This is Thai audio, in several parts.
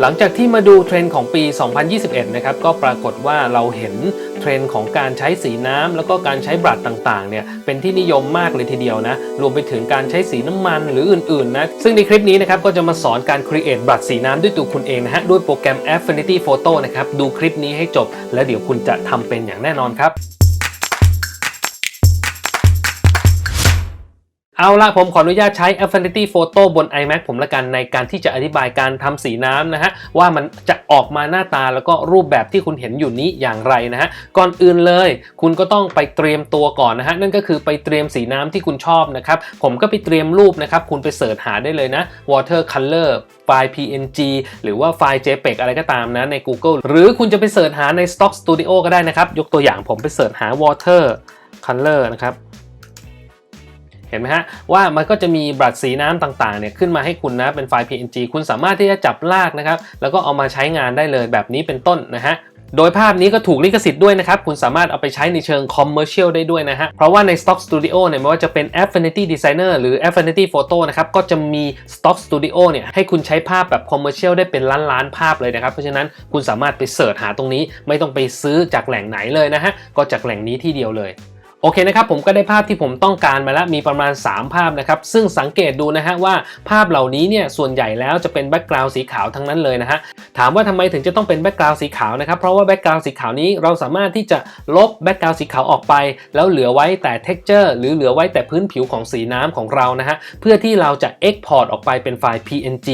หลังจากที่มาดูเทรนด์ของปี 2021 นะครับ ก็ปรากฏว่าเราเห็นเทรนด์ของการใช้สีน้ำแล้วก็การใช้บรัดต่างๆ เนี่ย เป็นที่นิยมมากเลยทีเดียวนะ รวมไปถึงการใช้สีน้ำมันหรืออื่นๆ นะ ซึ่งในคลิปนี้นะครับ ก็จะมาสอนการ create บรัดสีน้ำด้วยตัวคุณเองนะฮะ ด้วยโปรแกรม Affinity Photo นะครับ ดูคลิปนี้ให้จบ แล้วเดี๋ยวคุณจะทำเป็นอย่างแน่นอนครับ เอาละผมขออนุญาตใช้ Affinity Photo บน iMac ผมละกันในการที่จะอธิบายการทำสีน้ำนะฮะ ว่ามันจะออกมาหน้าตาแล้วก็รูปแบบที่คุณเห็นอยู่นี้อย่างไรนะฮะ ก่อนอื่นเลย คุณก็ต้องไปเตรียมตัวก่อนนะฮะ นั่นก็คือไปเตรียมสีน้ำที่คุณชอบนะครับ ผมก็ไปเตรียมรูปนะครับ คุณไปเสิร์ชหาได้เลยนะ watercolor ไฟล์ PNG หรือว่าไฟล์ JPEG อะไรก็ตามนะใน Google หรือคุณจะไปเสิร์ชหาใน Stock Studio ก็ได้นะครับ ยกตัวอย่างผมไปเสิร์ชหา watercolor นะครับ เห็นไหมฮะว่ามันก็จะมีบรัดสีน้ำต่างๆเนี่ยขึ้นมาให้คุณนะเป็นไฟล์ PNG คุณสามารถที่จะจับลากนะครับแล้วก็เอามาใช้งานได้เลยแบบนี้เป็นต้นนะฮะโดยภาพนี้ก็ถูกลิขสิทธิ์ด้วยนะครับ คุณสามารถเอาไปใช้ในเชิง commercial ได้ด้วยนะฮะ เพราะว่าใน Stock Studio เนี่ยไม่ว่าจะเป็น Affinity Designer หรือ Affinity Photo นะครับ ก็จะมี Stock Studio เนี่ยให้คุณใช้ภาพแบบ commercial ได้เป็นล้านๆภาพเลยนะครับ เพราะฉะนั้นคุณสามารถไปเสิร์ชหาตรงนี้ ไม่ต้องไปซื้อจากแหล่งไหนเลยนะฮะ ก็จากแหล่งนี้ที่เดียวเลย โอเคนะครับผมก็ได้ภาพที่ผมต้องการมาแล้วมีประมาณ 3 ภาพนะครับซึ่งสังเกตดูนะฮะว่าภาพเหล่านี้เนี่ยส่วนใหญ่แล้วจะเป็นแบ็กกราวด์สีขาวทั้งนั้นเลยนะฮะถามว่าทำไมถึงจะต้องเป็นแบ็กกราวด์สีขาวนะครับเพราะว่าแบ็กกราวด์สีขาวนี้เราสามารถที่จะลบแบ็กกราวด์สีขาวออกไป แล้วเหลือไว้แต่ texture หรือเหลือไว้แต่พื้นผิวของสีน้ำของเรานะฮะเพื่อที่เราจะ export ออกไปเป็นไฟล์ PNG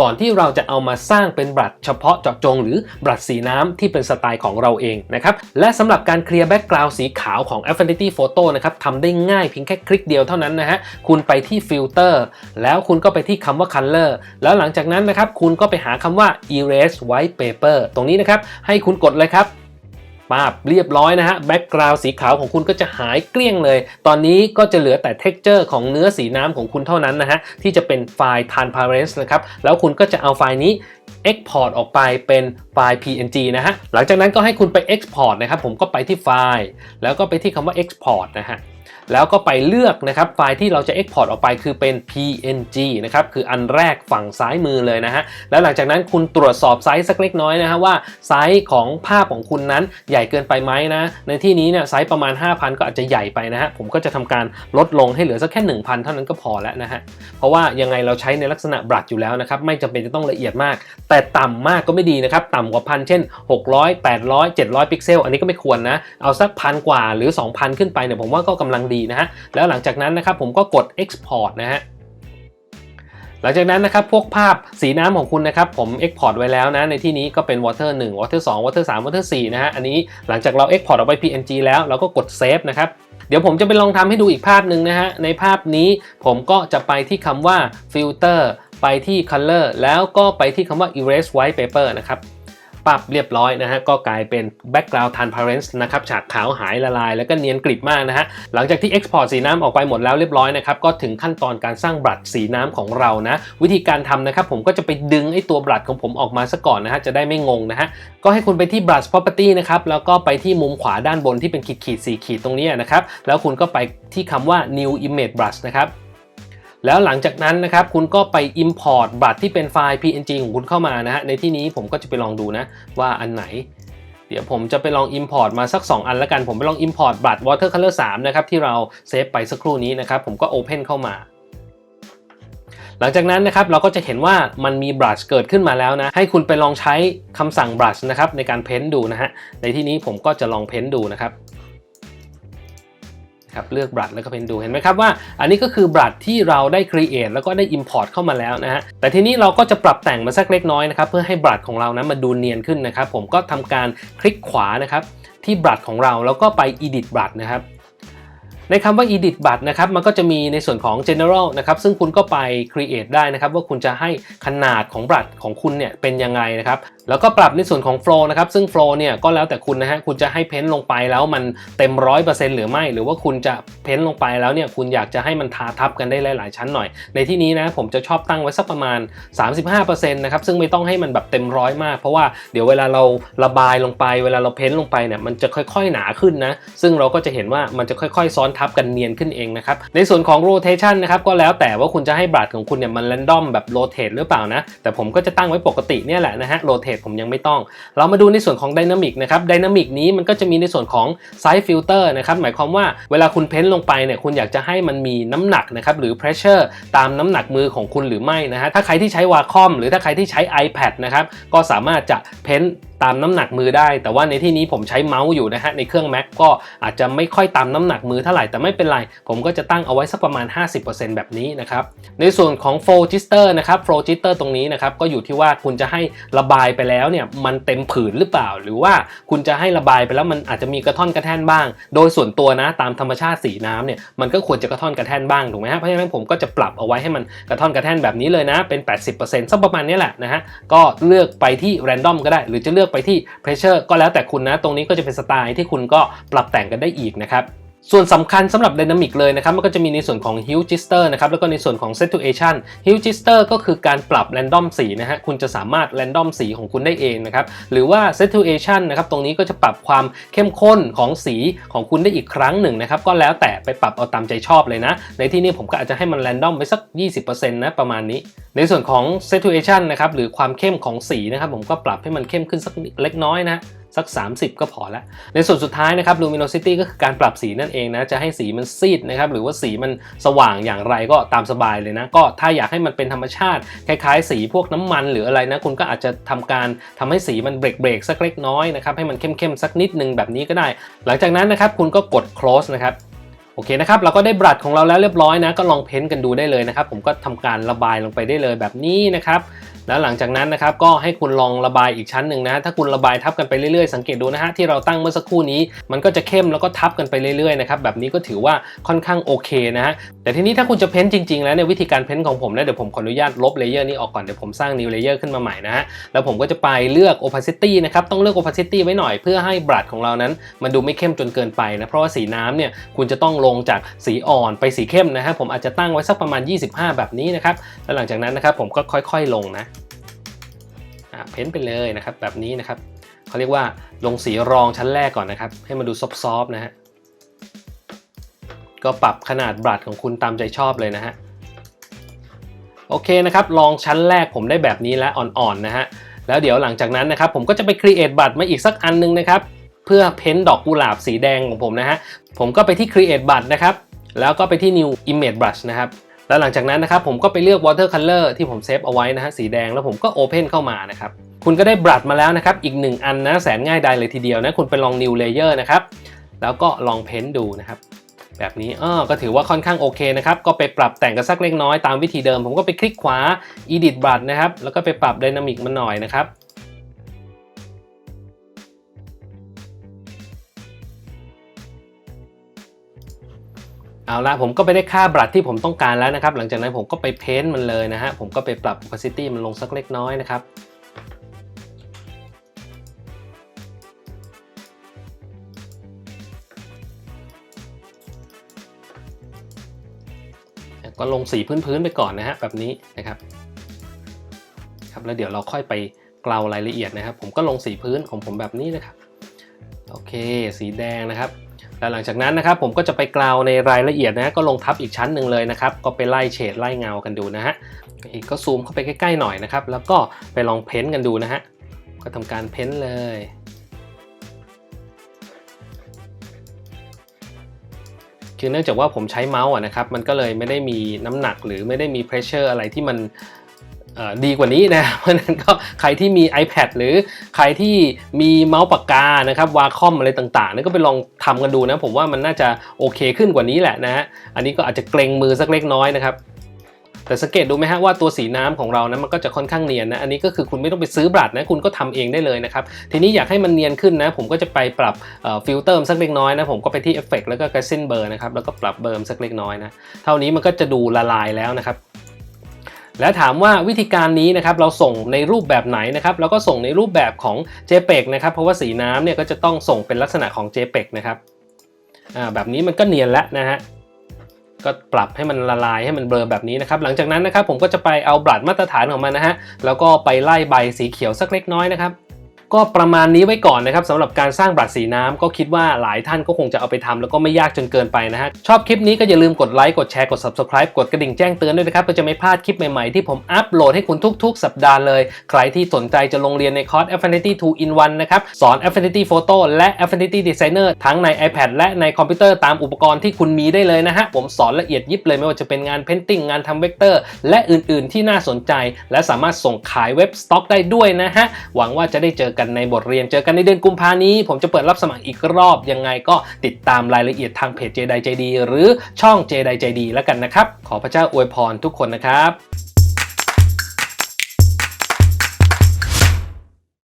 ก่อนที่เราจะเอามาสร้างเป็นบรัดเฉพาะเจาะจง หรือบรัดสีน้ำที่เป็นสไตล์ของเราเองนะครับและสำหรับการเคลียร์แบ็กกราวด์สีขาวของ Affinity โฟโต้นะครับทำได้ง่ายเพียงแค่คลิกเดียวเท่านั้นนะฮะคุณไปที่ฟิลเตอร์แล้วคุณก็ไปที่คำว่า color แล้วหลังจากนั้นนะครับคุณก็ไปหาคำว่า erase white paper ตรงนี้นะครับให้คุณกดเลยครับ ปาบเรียบร้อยนะฮะแบ็กกราวด์สีขาวของคุณก็จะหายเกลี้ยงเลย ตอนนี้ก็จะเหลือแต่เท็กเจอร์ของเนื้อสีน้ำของคุณเท่านั้นนะฮะที่จะเป็นไฟล์ transparent นะครับแล้วคุณก็จะเอาไฟล์นี้ export ออกไปเป็นไฟล์ PNG นะฮะหลังจากนั้นก็ให้คุณไป export นะครับผมก็ไปที่ไฟล์ แล้วก็ไปที่คำว่า export นะฮะ แล้วก็ไปเลือกนะครับไฟล์ที่เราจะ export ออกไปคือเป็น PNG นะครับคืออันแรกฝั่งซ้ายมือเลยนะฮะแล้วหลังจากนั้นคุณตรวจสอบไซส์สักเล็กน้อยนะฮะว่าไซส์ของภาพของคุณนั้นใหญ่เกินไปไหมนะในที่นี้เนี่ยไซส์ประมาณ 5,000 ก็อาจจะใหญ่ไปนะฮะผมก็จะทำการลดลงให้เหลือสักแค่ 1,000 เท่านั้นก็พอแล้วนะฮะเพราะว่ายังไงเราใช้ในลักษณะบรัดอยู่แล้วนะครับไม่จำเป็นจะต้องละเอียดมาก แต่ต่ำมากก็ไม่ดีนะครับต่ำกว่าพันเช่น 600 800 700 พิกเซล อันนี้ก็ไม่ควรนะเอาสักพันกว่าหรือ 2,000 ขึ้นไปเนี่ยผมว่าก็กำลังดีนะฮะแล้วหลังจากนั้นนะครับผมก็กด export นะฮะหลังจากนั้นนะครับพวกภาพสีน้ำของคุณนะครับผม export ไว้แล้วนะในที่นี้ก็เป็น water 1 water 2 water 3 water 4นะฮะอันนี้หลังจากเรา export ออกไป PNG แล้วเราก็กด save นะครับเดี๋ยวผมจะไปลองทำให้ดูอีกภาพหนึ่งนะฮะในภาพนี้ผมก็จะไปที่คำว่า filter ไปที่ color แล้วก็ไปที่คำว่า erase white paper นะครับ ปรับเรียบร้อยนะฮะก็กลายเป็น background transparent นะครับฉากขาวหายละลาย แล้วก็เนียนกริบมากนะฮะหลังจากที่ export สีน้ำออกไปหมดแล้วเรียบร้อยนะครับก็ถึงขั้นตอนการสร้างบรัดสีน้ำของเรานะวิธีการทำนะครับผมก็จะไปดึงไอ้ตัวบรัดของผมออกมาซะก่อนนะฮะจะได้ไม่งงนะฮะก็ให้คุณไปที่ brush property นะครับแล้วก็ไปที่มุมขวาด้านบนที่เป็นขีดขีดสีขีดตรงนี้นะครับแล้วคุณก็ไปที่คำว่า new image brush นะครับ แล้วหลังจากนั้นนะครับคุณก็ไป import บัตรที่เป็นไฟล์ PNG ของคุณเข้ามานะฮะในที่นี้ผมก็จะไปลองดูนะว่าอันไหน เดี๋ยวผมจะไปลอง import มาสัก 2 อันล้วกัน ผมไปลอง import บัตร watercolor 3 นะครับที่เราเซฟไปสักครู่นี้นะครับผมก็ open เข้ามาหลังจากนั้นนะครับเราก็จะเห็นว่ามันมี brush เกิดขึ้นมาแล้วนะ ให้คุณไปลองใช้คำสั่ง brush นะครับในการเพ้นดูนะฮะในที่นี้ผมก็จะลองเพ้นดูนะครับ ครับเลือกบรัดแล้วก็เพนดูเห็นไหมครับว่า อันนี้ก็คือบรัดที่เราได้ create แล้วก็ได้ import เข้ามาแล้วนะฮะแต่ทีนี้เราก็จะปรับแต่งมาสักเล็กน้อยนะครับเพื่อให้บรัดของเรานะมาดูเนียนขึ้นนะครับผมก็ทำการคลิกขวานะครับที่บรัดของเราแล้วก็ไป edit บรัดนะครับ ในคำว่า edit บัตรนะครับมันก็จะมีในส่วนของ general นะครับซึ่งคุณก็ไป create ได้นะครับว่าคุณจะให้ขนาดของบัตรของคุณเนี่ยเป็นยังไงนะครับแล้วก็ปรับในส่วนของ flow นะครับซึ่ง flow เนี่ยก็แล้วแต่คุณนะฮะคุณจะให้เพ้นท์ลงไปแล้วมันเต็ม 100%หรือไม่ หรือว่าคุณจะเพ้นท์ลงไปแล้วเนี่ยคุณอยากจะให้มันทาทับกันได้หลาย ๆ ชั้นหน่อย ในที่นี้นะผมจะชอบตั้งไว้สักประมาณ 35%นะครับซึ่งไม่ต้องให้มันแบบเต็มร้อยมาก เพราะว่าเดี๋ยวเวลาเราระบายลงไป เวลาเราเพ้นท์ลงไปเนี่ยมันจะค่อย ๆ หนาขึ้นนะซึ่งเราก็จะเห็นว่ามันจะค่อย ๆ ซ้อนทับกันเนียนขึ้นเองนะครับ ในส่วนของ rotation นะครับก็แล้วแต่ว่าคุณจะให้บลัดของคุณเนี่ยมัน random แบบ rotate หรือเปล่านะ แต่ผมก็จะตั้งไว้ปกติเนี่ยแหละนะฮะ rotate ผมยังไม่ต้อง เรามาดูในส่วนของ dynamic นะครับ dynamic นี้มันก็จะมีในส่วนของ size filter นะครับหมายความว่าเวลาคุณเพ้นลงไปเนี่ยคุณอยากจะให้มันมีน้ำหนักนะครับหรือ pressure ตามน้ำหนักมือของคุณหรือไม่นะฮะถ้าใครที่ใช้ Wacom หรือถ้าใครที่ใช้ iPad นะครับก็สามารถจะเพ้น ตามน้ำหนักมือได้ แต่ว่าในที่นี้ผมใช้เมาส์อยู่นะฮะในเครื่อง Mac ก็อาจจะไม่ค่อยตามน้ำหนักมือเท่าไหร่แต่ไม่เป็นไร ผมก็จะตั้งเอาไว้สักประมาณ 50%แบบนี้นะครับในส่วนของ flow jitter นะครับ flow jitter ตรงนี้นะครับก็อยู่ที่ว่าคุณจะให้ระบายไปแล้วเนี่ยมันเต็มผืนหรือเปล่า หรือว่าคุณจะให้ระบายไปแล้วมันอาจจะมีกระท่อนกระแท่นบ้าง โดยส่วนตัวนะตามธรรมชาติสีน้ำเนี่ยมันก็ควรจะกระท่อนกระแท่นบ้างถูกไหมฮะเพราะฉะนั้นผมก็จะปรับเอาไว้ให้มันกระท่อนกระแท่นแบบนี้เลยนะเป็น 80%สักประมาณนี้แหละนะฮะก็เลือกไปที่ random ก็ได้ หรือจะเลือกไปที่ pressure ก็แล้วแต่คุณนะ ตรงนี้ก็จะเป็นสไตล์ที่คุณก็ปรับแต่งกันได้อีกนะครับ ส่วนสำคัญสำหรับ Dynamic เลยนะครับ มันก็จะมีในส่วนของ Hue Jitter นะครับ แล้วก็ในส่วนของ Saturation Hue Jitter ก็คือการปรับ Random สีนะฮะ คุณจะสามารถ Random สีของคุณได้เองนะครับ หรือว่า Saturation นะครับ ตรงนี้ก็จะปรับความเข้มข้นของสีของคุณได้อีกครั้งหนึ่งนะครับ ก็แล้วแต่ไปปรับเอาตามใจชอบเลยนะ ในที่นี้ผมก็อาจจะให้มัน Random ไปสัก 20%นะประมาณนี้ ในส่วนของ Saturation นะครับ หรือความเข้มของสีนะครับ ผมก็ปรับให้มันเข้มขึ้นสักเล็กน้อยนะ สัก 30 ก็พอแล้วในส่วนสุดท้ายนะครับ luminosity ก็คือการปรับสีนั่นเองนะ จะให้สีมันซีดนะครับ หรือว่าสีมันสว่างอย่างไรก็ตามสบายเลยนะ ก็ถ้าอยากให้มันเป็นธรรมชาติ คล้ายๆ สีพวกน้ำมันหรืออะไรนะ คุณก็อาจจะทำการทำให้สีมันเบรกเบรกๆสักเล็กน้อยนะครับ ให้มันเข้มๆสักนิดนึงแบบนี้ก็ได้ หลังจากนั้นนะครับคุณก็กด close นะครับโอเคนะครับเราก็ได้บรัดของเราแล้วเรียบร้อยนะ ก็ลองเพ้นท์กันดูได้เลยนะครับ ผมก็ทำการระบายลงไปได้เลยแบบนี้นะครับ แล้วหลังจากนั้นนะครับก็ให้คุณลองระบายอีกชั้นหนึ่งนะ ถ้าคุณระบายทับกันไปเรื่อยๆ สังเกตดูนะฮะที่เราตั้งเมื่อสักครู่นี้ มันก็จะเข้มแล้วก็ทับกันไปเรื่อยๆนะครับแบบนี้ก็ถือว่าค่อนข้างโอเคนะฮะแต่ทีนี้ถ้าคุณจะเพ้นท์จริงๆ แล้วเนี่ยวิธีการเพ้นท์ของผมนะเดี๋ยวผมขออนุญาตลบเลเยอร์นี้ออกก่อนเดี๋ยวผมสร้าง new layer ขึ้นมาใหม่นะฮะแล้วผมก็จะไปเลือก opacity นะครับต้องเลือก opacity ไว้หน่อยเพื่อให้บรัดของเรานั้น มันดูไม่เข้มจนเกินไปนะเพราะว่าสีน้ำเนี่ยคุณจะต้องลงจากสีอ่อนไปสีเข้มนะฮะผมอาจจะตั้งไว้สักประมาณ 25 แบบนี้นะครับแล้วหลังจากนั้นนะครับผมก็ค่อยๆลงนะอ่าเพ้นท์ไปเลยนะครับแบบนี้นะครับเขาเรียกว่าลงสีรองชั้นแรกก่อนนะครับให้มันดูซอฟๆนะฮะ ก็ปรับขนาดบรัดของคุณตามใจชอบเลยนะฮะ โอเคนะครับ ลองชั้นแรกผมได้แบบนี้แล้วอ่อนๆนะฮะ แล้วเดี๋ยวหลังจากนั้นนะครับ ผมก็จะไปครีเอทบัตรมาอีกสักอันนึงนะครับ เพื่อเพ้นดอกกุหลาบสีแดงของผมนะฮะ ผมก็ไปที่ Create บัตรนะครับ แล้วก็ไปที่ New Image Brush นะครับ แล้วหลังจากนั้นนะครับผมก็ไปเลือก watercolor ที่ผมเซฟเอาไว้นะฮะสีแดง แล้วผมก็ open เข้ามานะครับ คุณก็ได้บรัดมาแล้วนะครับ อีกหนึ่งอันนะแสนง่ายดายเลยทีเดียวนะ คุณไปลอง new layer นะครับ แล้วก็ลองเพ้นดูนะครับ แบบนี้อ้อก็ถือว่าค่อนข้างโอเคนะครับ ก็ไปปรับแต่งกันสักเล็กน้อยตามวิธีเดิม ผมก็ไปคลิกขวา edit b r u s นะครับ แล้วก็ไปปรับ dynamic มันหน่อยนะครับเอาละผมก็ไปได้ค่าบรัดที่ผมต้องการแล้วนะครับ หลังจากนั้นผมก็ไปเพ้นท์มันเลยนะฮะผมก็ไปปรับ opacity มันลงสักเล็กน้อยนะครับ ก็ลงสีพื้นๆไปก่อนนะฮะแบบนี้นะครับครับแล้วเดี๋ยวเราค่อยไปเกลารายละเอียดนะครับ ผมก็ลงสีพื้นของผมแบบนี้นะครับโอเค สีแดงนะครับแล้วหลังจากนั้นนะครับ ผมก็จะไปกลาในรายละเอียดนะก็ลงทับอีกชั้นหนึ่งเลยนะครับ ก็ไปไล่เฉดไล่เงากันดูนะฮะอีกก็ซูมเข้าไปใกล้ๆหน่อยนะครับ แล้วก็ไปลองเพ้นท์กันดูนะฮะก็ทำการเพ้นท์เลย คือเนื่องจากว่าผมใช้เมาส์อะนะครับมันก็เลยไม่ได้มีน้ำหนักหรือไม่ได้มีเพรสเชอร์อะไรที่มันดีกว่านี้นะ เพราะนั้นก็ใครที่มี iPad หรือใครที่มีเมาส์ปากกานะครับวาคอมอะไรต่างๆนี่ก็ไปลองทำกันดูนะ ผมว่ามันน่าจะโอเคขึ้นกว่านี้แหละนะฮะอันนี้ก็อาจจะเกรงมือสักเล็กน้อยนะครับ แต่สังเกตดูไหมฮะว่าตัวสีน้ำของเรานะมันก็จะค่อนข้างเนียนนะอันนี้ก็คือคุณไม่ต้องไปซื้อบรัดนะคุณก็ทำเองได้เลยนะครับทีนี้อยากให้มันเนียนขึ้นนะผมก็จะไปปรับฟิลเตอร์สักเล็กน้อยนะผมก็ไปที่เอฟเฟกแล้วก็กระซินเบอร์นะครับแล้วก็ปรับเบิร์สักเล็กน้อยนะเท่านี้มันก็จะดูละลายแล้วนะครับแล้วถามว่าวิธีการนี้นะครับเราส่งในรูปแบบไหนนะครับเราก็ส่งในรูปแบบของ JPEG นะครับเพราะว่าสีน้ำเนี่ยก็จะต้องส่งเป็นลักษณะของ JPEG นะครับอ่าแบบนี้มันก็เนียนแล้วนะฮะ ก็ปรับให้มันละลายให้มันเบลอแบบนี้นะครับ หลังจากนั้นนะครับผมก็จะไปเอาบลัดมาตรฐานของมันนะฮะแล้วก็ไปไล่ใบสีเขียวสักเล็กน้อยนะครับ ก็ประมาณนี้ไว้ก่อนนะครับสำหรับการสร้างบรัดสีน้ำก็คิดว่าหลายท่านก็คงจะเอาไปทำแล้วก็ไม่ยากจนเกินไปนะฮะชอบคลิปนี้ก็อย่าลืมกดไลค์กดแชร์กด subscribe กดกระดิ่งแจ้งเตือนด้วยนะครับเพื่อจะไม่พลาดคลิปใหม่ๆที่ผมอัปโหลดให้คุณทุก ๆ สัปดาห์เลย ใครที่สนใจจะลงเรียนในคอร์ส Affinity 2 in 1นะครับสอน Affinity Photo และ Affinity Designer ทั้งใน iPad และในคอมพิวเตอร์ตามอุปกรณ์ที่คุณมีได้เลยนะฮะผมสอนละเอียดยิบเลยไม่ว่าจะเป็นงาน Painting งานทำเวกเตอร์ และอื่น ๆ ที่น่าสนใจ และสามารถส่งขายเว็บสต็อกได้ด้วยนะฮะหวังว่าจะได้เจอกันในบทเรียน เจอกันในเดือนกุมภานี้ ผมจะเปิดรับสมัครอีกรอบยังไงก็ติดตามรายละเอียดทางเพจเจไดใจดีหรือช่องเจไดใจดีแล้วกันนะครับ ขอพระเจ้าอวยพรทุกคนนะครับ